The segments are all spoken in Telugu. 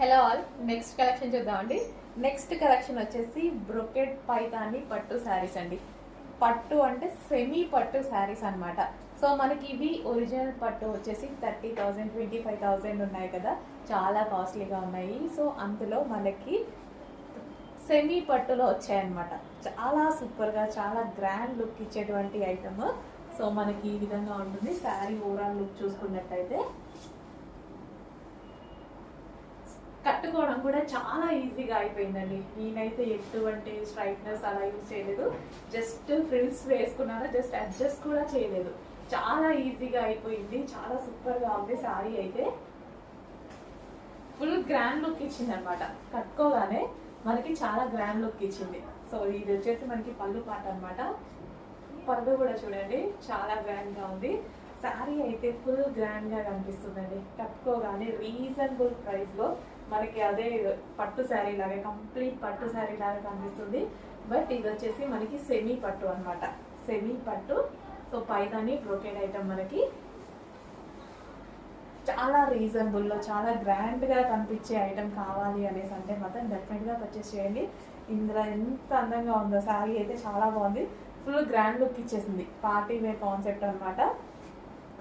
హలో ఆల్ నెక్స్ట్ కలెక్షన్ చూద్దామండి. నెక్స్ట్ కలెక్షన్ వచ్చేసి బ్రొకెట్ పైతాని పట్టు శారీస్ అండి. పట్టు అంటే సెమీ పట్టు శారీస్ అన్నమాట. సో మనకి ఇవి ఒరిజినల్ పట్టు వచ్చేసి thirty thousand twenty five thousand ఉన్నాయి కదా. చాలా కాస్ట్లీగా ఉన్నాయి. సో అందులో మనకి సెమీ పట్టులో వచ్చాయన్నమాట. చాలా సూపర్గా చాలా గ్రాండ్ లుక్ ఇచ్చేటువంటి ఐటమ్ సో మనకి ఈ విధంగా ఉంటుంది. శారీ ఓవరాల్ లుక్ చూసుకున్నట్టయితే. కట్టుకోవడం కూడా చాలా ఈజీగా అయిపోయిందండి. నేనైతే ఎటువంటి స్ట్రైట్నెస్ అలా యూజ్ చేయలేదు. జస్ట్ ఫ్రిల్స్ వేసుకున్నాను జస్ట్ అడ్జస్ట్ కూడా చేయలేదు. చాలా ఈజీగా అయిపోయింది. చాలా సూపర్గా ఉంది శారీ అయితే. ఫుల్ గ్రాండ్ లుక్ ఇచ్చింది అనమాట కట్టుకోగానే మనకి చాలా గ్రాండ్ లుక్ ఇచ్చింది. సో ఇది వచ్చేసి మనకి పళ్ళు పాట అనమాట పళ్ళు కూడా చూడండి చాలా గ్రాండ్గా ఉంది. శారీ అయితే ఫుల్ గ్రాండ్గా కనిపిస్తుందండి. కట్టుకోగానే రీజనబుల్ ప్రైస్లో మనకి అదే పట్టు శారీ లాగా కంప్లీట్ పట్టు శారీ లాగా కనిపిస్తుంది. బట్ ఇది వచ్చేసి మనకి సెమీ పట్టు అనమాట సెమీ పట్టు. సో పైదాని బ్రోకెడ్ ఐటమ్ మనకి చాలా రీజనబుల్లో చాలా గ్రాండ్గా కనిపించే ఐటమ్ కావాలి అనేసి అంటే మాత్రం డెఫినెట్గా పర్చేస్ చేయండి. ఇందులో ఎంత అందంగా ఉందో శారీ అయితే చాలా బాగుంది. ఫుల్ గ్రాండ్ లుక్ ఇచ్చేసింది. పార్టీ వేర్ కాన్సెప్ట్ అన్నమాట.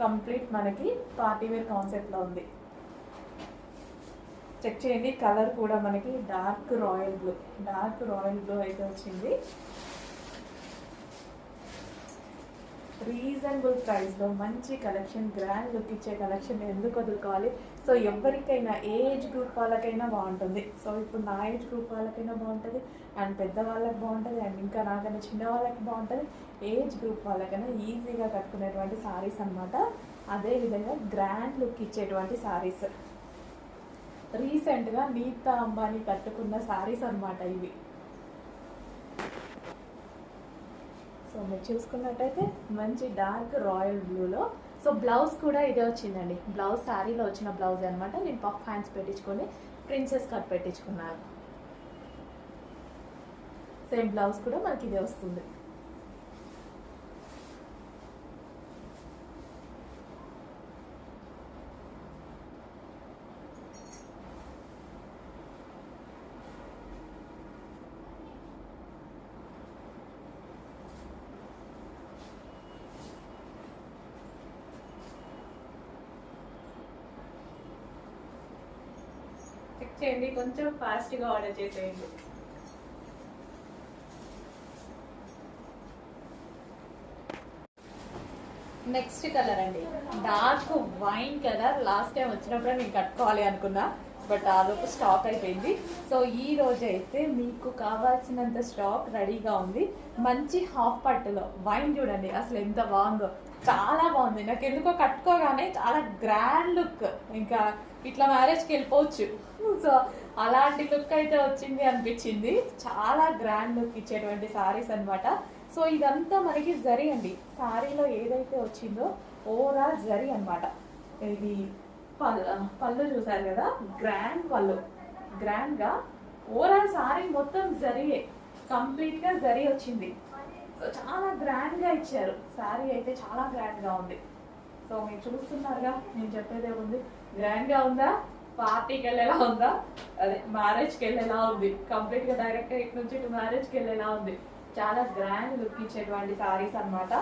కంప్లీట్ మనకి పార్టీ వేర్ కాన్సెప్ట్లో ఉంది. చెక్ చేయండి. కలర్ కూడా మనకి dark royal blue dark royal blue అయితే వచ్చింది. రీజనబుల్ ప్రైస్లో మంచి కలెక్షన్ గ్రాండ్ లుక్ ఇచ్చే కలెక్షన్ ఎందుకు వదులుకోవాలి? సో ఎవరికైనా ఏజ్ గ్రూప్ వాళ్ళకైనా బాగుంటుంది. సో ఇప్పుడు నా ఏజ్ గ్రూప్ వాళ్ళకైనా బాగుంటుంది అండ్ పెద్దవాళ్ళకి బాగుంటుంది అండ్ ఇంకా నాకన్నా చిన్న వాళ్ళకి బాగుంటుంది. ఏజ్ గ్రూప్ వాళ్ళకైనా ఈజీగా కట్టుకునేటువంటి సారీస్ అనమాట అదేవిధంగా గ్రాండ్ లుక్ ఇచ్చేటువంటి సారీస్ రీసెంట్గా నీతా అంబానీ కట్టుకున్న శారీస్ అన్నమాట ఇవి. సో మీరు చూసుకున్నట్టయితే మంచి డార్క్ రాయల్ బ్లూలో. సో బ్లౌజ్ కూడా ఇదే వచ్చిందండి. బ్లౌజ్ శారీలో వచ్చిన బ్లౌజ్ అనమాట నేను పఫ్ హ్యాండ్స్ పెట్టించుకొని ప్రిన్సెస్ కట్ పెట్టించుకున్నాను. సేమ్ బ్లౌజ్ కూడా మనకి ఇదే వస్తుంది. చేయండి కొంచెం ఫాస్ట్గా ఆర్డర్ చేసేయండి. నెక్స్ట్ కలర్ అండి. Dark wine colour last time వచ్చినప్పుడే నేను కట్టుకోవాలి అనుకున్నా. బట్ ఆలోపు స్టాక్ అయిపోయింది. సో ఈ రోజు అయితే మీకు కావాల్సినంత స్టాక్ రెడీగా ఉంది. మంచి హాఫ్ పట్టులో. వైన్ చూడండి అసలు ఎంత బాగుందో. చాలా బాగుంది. నాకు ఎందుకో కట్టుకోగానే చాలా గ్రాండ్ లుక్. ఇంకా ఇట్లా మ్యారేజ్కి వెళ్ళిపోవచ్చు. సో అలాంటి లుక్ అయితే వచ్చింది అనిపించింది. చాలా గ్రాండ్ లుక్ ఇచ్చేటువంటి సారీస్ అన్నమాట. సో ఇదంతా మనకి జరి అండి. సారీలో ఏదైతే వచ్చిందో ఓవరాల్ జరి అన్నమాట. ఇది పళ్ళు చూసారు కదా? గ్రాండ్ పళ్ళు. గ్రాండ్గా ఓవరాల్ సారీ మొత్తం జరిగే కంప్లీట్గా జరి వచ్చింది. సో చాలా గ్రాండ్గా ఇచ్చారు. సారీ అయితే చాలా గ్రాండ్గా ఉంది. సో మీరు చూస్తున్నారుగా నేను చెప్పేదే ఉంది. గ్రాండ్గా ఉందా? పార్టీకి వెళ్ళేలా ఉందా? అదే మ్యారేజ్కి వెళ్ళేలా ఉంది. కంప్లీట్గా డైరెక్ట్ ఇటు నుంచి ఇటు మ్యారేజ్కి వెళ్ళేలా ఉంది. చాలా గ్రాండ్ లుక్ ఇచ్చేటువంటి సారీస్ అన్నమాట.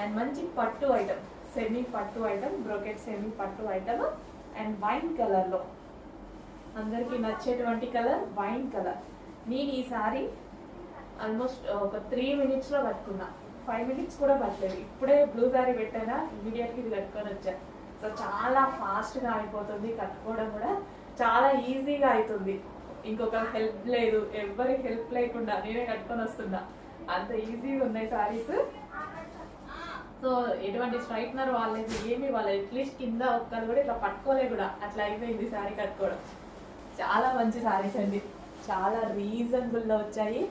అండ్ మంచి పట్టు ఐటమ్ సెమీ పట్టు ఐటమ్ బ్రోకెట్ సెమీ పట్టు ఐటమ్ అండ్ వైన్ కలర్లో అందరికీ నచ్చేటువంటి కలర్ వైన్ కలర్ నేను ఈ సారీ ఆల్మోస్ట్ uh, ఒక త్రీ మినిట్స్లో కట్టుకున్నా. ఫైవ్ మినిట్స్ కూడా పట్టలేదు. ఇప్పుడే బ్లూ సారీ పెట్టానా? ఇమీడియట్గా ఇది కట్టుకొని వచ్చాను సో చాలా ఫాస్ట్గా అయిపోతుంది కట్టుకోవడం కూడా. చాలా ఈజీగా అవుతుంది ఇంకొక హెల్ప్ లేదు. ఎవరి హెల్ప్ లేకుండా నేనే కట్టుకొని వస్తున్నా. అంత ఈజీగా ఉన్నాయి సారీస్ సో ఎటువంటి స్ట్రైట్నర్ వాళ్ళేది ఏమి వాళ్ళు అట్లీస్ట్ కింద ఒక్కరు కూడా ఇట్లా పట్టుకోలే కూడా. అట్లా అయిపోయింది శారీ కట్టుకోవడం. చాలా మంచి శారీస్ అండి. చాలా రీజనబుల్లో వచ్చాయి.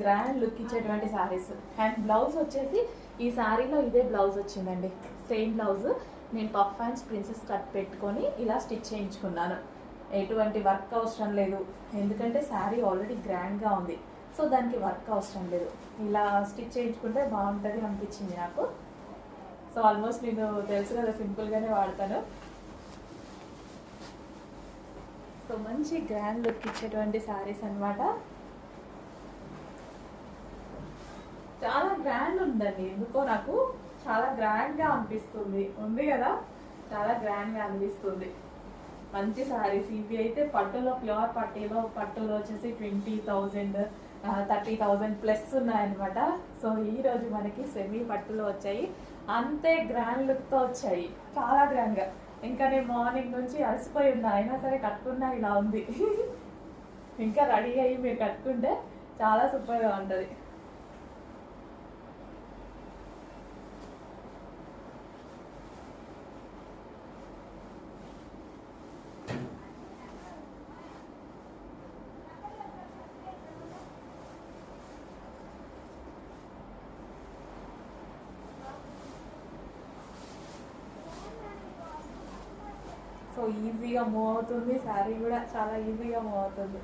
గ్రాండ్ లుక్ ఇచ్చేటువంటి శారీస్ అండ్ బ్లౌజ్ వచ్చేసి ఈ శారీలో ఇదే బ్లౌజ్ వచ్చిందండి. సేమ్ బ్లౌజ్ నేను పఫ్ అండ్స్ ప్రిన్సెస్ కట్ పెట్టుకొని ఇలా స్టిచ్ చేయించుకున్నాను. ఎటువంటి వర్క్ అవసరం లేదు. ఎందుకంటే శారీ ఆల్రెడీ గ్రాండ్గా ఉంది. సో దానికి వర్క్ అవసరం లేదు. ఇలా స్టిచ్ చేయించుకుంటే బాగుంటుంది అనిపించింది నాకు. సో ఆల్మోస్ట్ నేను తెలుసు కదా సింపుల్గానే వాడతాను. సో మంచి గ్రాండ్ లుక్ ఇచ్చేటువంటి శారీస్ అన్నమాట. చాలా గ్రాండ్ ఉందండి ఎందుకో నాకు చాలా గ్రాండ్గా అనిపిస్తుంది. ఉంది కదా చాలా గ్రాండ్గా అనిపిస్తుంది. మంచి సారీస్ ఇవి అయితే పట్టులో ప్యూర్ పట్టులో పట్టులో వచ్చేసి twenty thousand thirty thousand plus ఉన్నాయన్నమాట. సో ఈ రోజు మనకి సెమీ పట్టులో వచ్చాయి. అంతే గ్రాండ్ లుక్తో వచ్చాయి. చాలా గ్రాండ్గా. ఇంకా నేను మార్నింగ్ నుంచి అలసిపోయి ఉన్నా. అయినా సరే కట్టుకున్నా ఇలా ఉంది. ఇంకా రెడీ అయ్యి మీరు కట్టుకుంటే చాలా సూపర్గా ఉంటుంది. ఈజీగా మూవ్ అవుతుంది. శారీ కూడా చాలా ఈజీగా మూవ్ అవుతుంది.